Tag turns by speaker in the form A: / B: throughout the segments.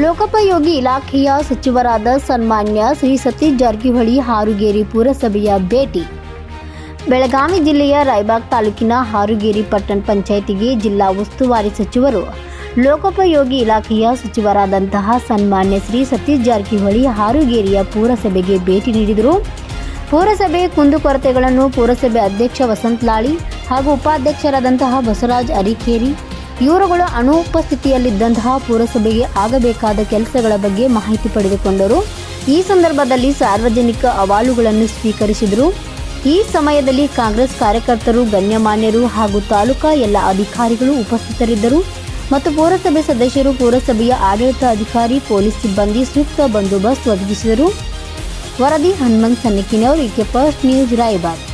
A: ಲೋಕೋಪಯೋಗಿ ಇಲಾಖೆಯ ಸಚಿವರಾದ ಸನ್ಮಾನ್ಯ ಶ್ರೀ ಸತೀಶ್ ಜಾರಕಿಹೊಳಿ ಹಾರುಗೇರಿ ಪುರಸಭೆಯ ಭೇಟಿ. ಬೆಳಗಾವಿ ಜಿಲ್ಲೆಯ ರಾಯಬಾಗ್ ತಾಲೂಕಿನ ಹಾರುಗೇರಿ ಪಟ್ಟಣ ಪಂಚಾಯಿತಿಗೆ ಜಿಲ್ಲಾ ಉಸ್ತುವಾರಿ ಸಚಿವರು, ಲೋಕೋಪಯೋಗಿ ಇಲಾಖೆಯ ಸಚಿವರಾದಂತಹ ಸನ್ಮಾನ್ಯ ಶ್ರೀ ಸತೀಶ್ ಜಾರಕಿಹೊಳಿ ಹಾರುಗೇರಿಯ ಪುರಸಭೆಗೆ ಭೇಟಿ ನೀಡಿದರು. ಪುರಸಭೆ ಕುಂದುಕೊರತೆಗಳನ್ನು ಪುರಸಭೆ ಅಧ್ಯಕ್ಷ ವಸಂತ್ ಲಾಳಿ ಹಾಗೂ ಉಪಾಧ್ಯಕ್ಷರಾದಂತಹ ಬಸವರಾಜ್ ಅರಿಕೇರಿ ಇವರುಗಳು ಅನುಪಸ್ಥಿತಿಯಲ್ಲಿದ್ದಂತಹ ಪುರಸಭೆಗೆ ಆಗಬೇಕಾದ ಕೆಲಸಗಳ ಬಗ್ಗೆ ಮಾಹಿತಿ ಪಡೆದುಕೊಂಡರು. ಈ ಸಂದರ್ಭದಲ್ಲಿ ಸಾರ್ವಜನಿಕ ಅಹವಾಲುಗಳನ್ನು ಸ್ವೀಕರಿಸಿದರು. ಈ ಸಮಯದಲ್ಲಿ ಕಾಂಗ್ರೆಸ್ ಕಾರ್ಯಕರ್ತರು, ಗಣ್ಯಮಾನ್ಯರು ಹಾಗೂ ತಾಲೂಕಾ ಎಲ್ಲ ಅಧಿಕಾರಿಗಳು ಉಪಸ್ಥಿತರಿದ್ದರು ಮತ್ತು ಪುರಸಭೆ ಸದಸ್ಯರು, ಪುರಸಭೆಯ ಆಡಳಿತ ಅಧಿಕಾರಿ ಪೊಲೀಸ್ ಸಿಬ್ಬಂದಿ ಸೂಕ್ತ ಬಂದೋಬಸ್ತ್ ಒದಗಿಸಿದರು. ವರದಿ ಹನುಮಂತ್ ಸನ್ನಿಕಿನವರು ಈಕೆ ಫಸ್ಟ್ ನ್ಯೂಸ್, ರಾಯಬಾಗ್.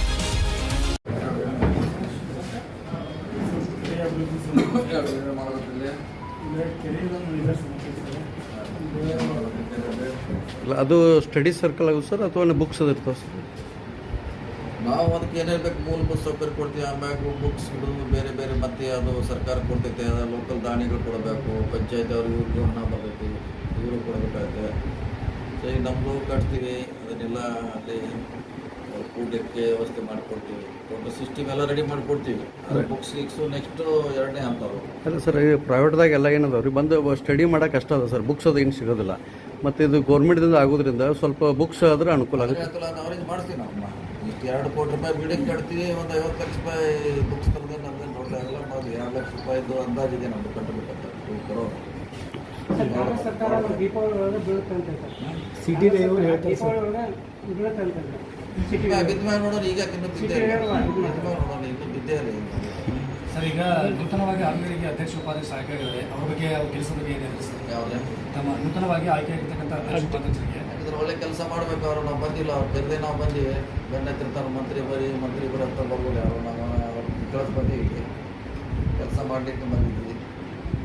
B: ಇಲ್ಲ, ಅದು ಸ್ಟಡಿ ಸರ್ಕಲ್ ಆಗುತ್ತೆ ಸರ್ ಅಥವಾ ಬುಕ್ಸ್ ಅದು ಇರ್ತಾವೆ ಸರ್
C: ನಾವು ಅದಕ್ಕೆ ಏನೇನು ಮೂಲಭೂತ ಸೌಕರ್ಯ ಕೊಡ್ತೀವಿ ಆಮ್ಯಾಗ ಬುಕ್ಸ್ ಹಿಡಿದು ಬೇರೆ ಬೇರೆ ಮತ್ತೆ ಅದು ಸರ್ಕಾರ ಕೊಡ್ತೈತೆ ಲೋಕಲ್ ದಾನಿಗಳು ಕೊಡಬೇಕು, ಪಂಚಾಯತ್ ಅವ್ರಿಗೆ ಇವ್ರಿಗೂ ಹಣ ಬರ್ತೈತಿ ಇವರು ಕೊಡಬೇಕಾಗುತ್ತೆ. ಸೊ ಈಗ ನಮ್ಮದು ಕಟ್ತೀವಿ, ಅದನ್ನೆಲ್ಲ ಅಲ್ಲಿ ಕೂಡಕ್ಕೆ ವ್ಯವಸ್ಥೆ ಮಾಡಿಕೊಡ್ತೀವಿ. ದೊಡ್ಡ ಸಿಸ್ಟಮ್ ಎಲ್ಲ ರೆಡಿ ಮಾಡಿಕೊಡ್ತೀವಿ. ಅದು ಬುಕ್ಸ್ ಗಿಕ್ಸು ನೆಕ್ಸ್ಟು ಎರಡನೇ ಹಂತವು
B: ಅಲ್ಲ ಸರ್ ಈ ಪ್ರೈವೇಟ್ದಾಗ ಎಲ್ಲ ಏನದಾವ ರೀ ಬಂದು ಸ್ಟಡಿ ಮಾಡೋಕೆ ಕಷ್ಟ ಅದ ಸರ್ ಬುಕ್ಸ್ ಅದು ಏನು ಸಿಗೋದಿಲ್ಲ. ಮತ್ತು ಇದು ಗೌರ್ಮೆಂಟ್ದಿಂದ ಆಗೋದ್ರಿಂದ ಸ್ವಲ್ಪ ಬುಕ್ಸ್ ಆದ್ರೆ ಅನುಕೂಲ ಆಗುತ್ತೆ.
C: ನಾವು ಅರೇಂಜ್ ಮಾಡ್ತೀವಿ ನಾವು ಇಷ್ಟು ಎರಡು ಕೋಟಿ ರೂಪಾಯಿ ಬಿಲ್ಡಿಂಗ್ ಕಟ್ತೀವಿ ಒಂದು ಐವತ್ತು ಲಕ್ಷ ರೂಪಾಯಿ ಬುಕ್ಸ್ ತರದೆ ನಮಗೆ ದೊಡ್ಡ ಎಲ್ಲ ನಾವು ಎರಡು ಲಕ್ಷ ರೂಪಾಯಿದು ಅಂದಾಜಿದೆ ನಮ್ಮದು ಕಟ್ಟಬೇಕಂತ. ಕರೋ.
D: ಸರ್ಕಾರ ಸರ್ಕಾರ ದೀಪಾವಳಿ ಒಳಗೆ ಬೀಳುತ್ತೆ ಅಂತ ಹೇಳ್ತಾರೆ.
E: ಸಿಟಿ ಡ್ರೈವರ್ ಹೇಳ್ತಾರೆ.
C: ನೋಡೋಣ ಈಗ ಇನ್ನೂ ಬಿದ್ದೇ ಇಲ್ಲ. ನೋಡೋಣ ಇನ್ನೂ ಬಿದ್ದೇ ಇಲ್ಲ ಈಗ.
E: ಸರ್ ಈಗ ನೂತನವಾಗಿ ಆರ್ಮಿಗಳಿಗೆ ಅಧ್ಯಕ್ಷ ಉಪಾಧ್ಯಕ್ಷ ಆಯ್ಕೆಯಾಗಿದ್ದಾರೆ ಅವ್ರ ಬಗ್ಗೆ ಅವ್ರ ಕೆಲಸ ಬಗ್ಗೆ ಏನೇ ಸರ್?
C: ಯಾವ್ದೇ?
E: ತಮ್ಮ ನೂತನವಾಗಿ ಆಯ್ಕೆಯಾಗಿರ್ತಕ್ಕಂಥ ಅಧ್ಯಕ್ಷ ಉಪಾಧ್ಯಕ್ಷರಿಗೆ.
C: ಯಾಕಂದ್ರೆ ಒಳ್ಳೆ ಕೆಲಸ ಮಾಡಬೇಕು ಅವರು ನಾವು ಬಂದಿಲ್ಲ ಅವ್ರು ಕರೆದೇ ನಾವು ಬಂದೀವಿ. ಬೆನ್ನತ್ತಿರ್ತಾರೆ ಮಂತ್ರಿ ಬರಿ ಮಂತ್ರಿ ಬರೋ ಅಂತ ಬರ್ಬೋದು ಯಾರು. ನಾವು ಕಳ್ಸಿ ಬಂದೀವಿ ಕೆಲಸ ಮಾಡಲಿಕ್ಕೆ ಬಂದಿದ್ದೀವಿ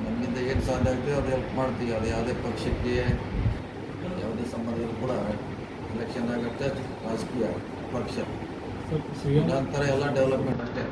C: ನಮ್ಮಿಂದ ಏನು ಸಾಧ್ಯ ಆಗ್ತೀವಿ ಅದು ಹೆಲ್ಪ್ ಮಾಡ್ತೀವಿ. ಅದು ಯಾವುದೇ ಪಕ್ಷಕ್ಕೆ ಯಾವುದೇ ಸಂಬಂಧ ಕೂಡ ಎಲೆಕ್ಷನ್ ಆಗುತ್ತೆ ರಾಜಕೀಯ ಪಕ್ಷ
E: ಸಿಎಂ
C: ನಂತರ ಎಲ್ಲ ಡೆವಲಪ್ಮೆಂಟ್ ಅಷ್ಟೇ.